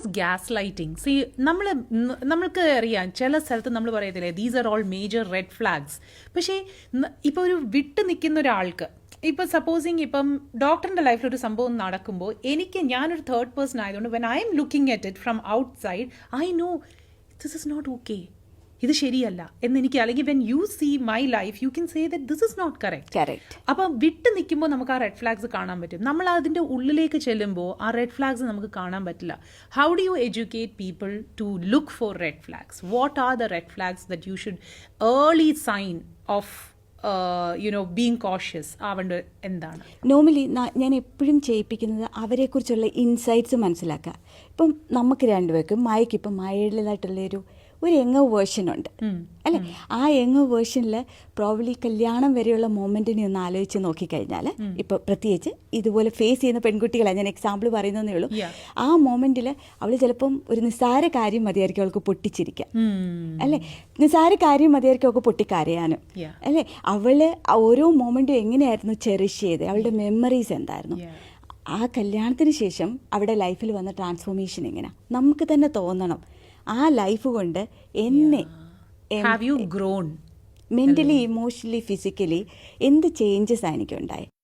Is gas lighting C നമ്മൾ നമ്മൾക്ക് അറിയാം ചില സ്ഥലത്ത് നമ്മൾ പറയത്തില്ലേ these are all major red flags പക്ഷേ ഇപ്പോൾ ഒരു വിട്ട് നിൽക്കുന്ന ഒരാൾക്ക് ഇപ്പം സപ്പോസിങ് ഇപ്പം ഡോക്ടറിന്റെ ലൈഫിൽ ഒരു സംഭവം നടക്കുമ്പോൾ എനിക്ക് ഞാനൊരു തേർഡ് പേഴ്സൺ ആയതുകൊണ്ട് when I am looking at it from outside I know this is not okay ഇത് ശരിയല്ല എന്ന് എനിക്ക് അല്ലെങ്കിൽ when you see my life you can say that this is not correct correct അപ്പം വിട്ട് നിൽക്കുമ്പോൾ നമുക്ക് ആ റെഡ് ഫ്ലാഗ്സ് കാണാൻ പറ്റും. നമ്മൾ അതിന്റെ ഉള്ളിലേക്ക് ചെല്ലുമ്പോൾ ആ റെഡ് ഫ്ലാഗ്സ് നമുക്ക് കാണാൻ പറ്റില്ല. How do you educate people to look for red flags what are the red flags that you should early sign of you know being cautious ആവേണ്ട എന്താണ്? നോർമലി ഞാൻ എപ്പോഴും ചെയ്യിപ്പിക്കുന്നത് അവരെക്കുറിച്ചുള്ള ഇൻസൈറ്റ്സ് മനസ്സിലാക്കുക. ഇപ്പം നമുക്ക് രണ്ടുപേർക്കും മായയ്ക്ക് ഇപ്പം മായയുടേതായിട്ടുള്ള ഒരു യങ് വേർഷൻ ഉണ്ട്. അല്ലെ? ആ യങ് വേർഷനിൽ പ്രോബ്ലി കല്യാണം വരെയുള്ള മൊമെന്റിനെ ഒന്ന് ആലോചിച്ച് നോക്കിക്കഴിഞ്ഞാൽ ഇപ്പൊ പ്രത്യേകിച്ച് ഇതുപോലെ ഫേസ് ചെയ്യുന്ന പെൺകുട്ടികളെ ഞാൻ എക്സാമ്പിൾ പറയുന്നതേ ഉള്ളൂ. ആ മൊമെന്റിൽ അവൾ ചിലപ്പം ഒരു നിസ്സാര കാര്യം മതിയായിരിക്കും അവൾക്ക് പൊട്ടിച്ചിരിക്കുക അല്ലെ? നിസ്സാര കാര്യം മതിയായിരിക്കും അവൾക്ക് പൊട്ടിക്കരയാനും. അല്ലേ? അവൾ ഓരോ മൊമെന്റും എങ്ങനെയായിരുന്നു ചെറിഷ് ചെയ്ത്? അവളുടെ മെമ്മറീസ് എന്തായിരുന്നു? ആ കല്യാണത്തിന് ശേഷം അവിടെ ലൈഫിൽ വന്ന ട്രാൻസ്ഫോർമേഷൻ എങ്ങനെ? നമുക്ക് തന്നെ തോന്നണം. ആ ലൈഫ് കൊണ്ട് എന്നെ have you grown mentally emotionally physically എന്ത് ചേഞ്ചസ് എനിക്കുണ്ടായത്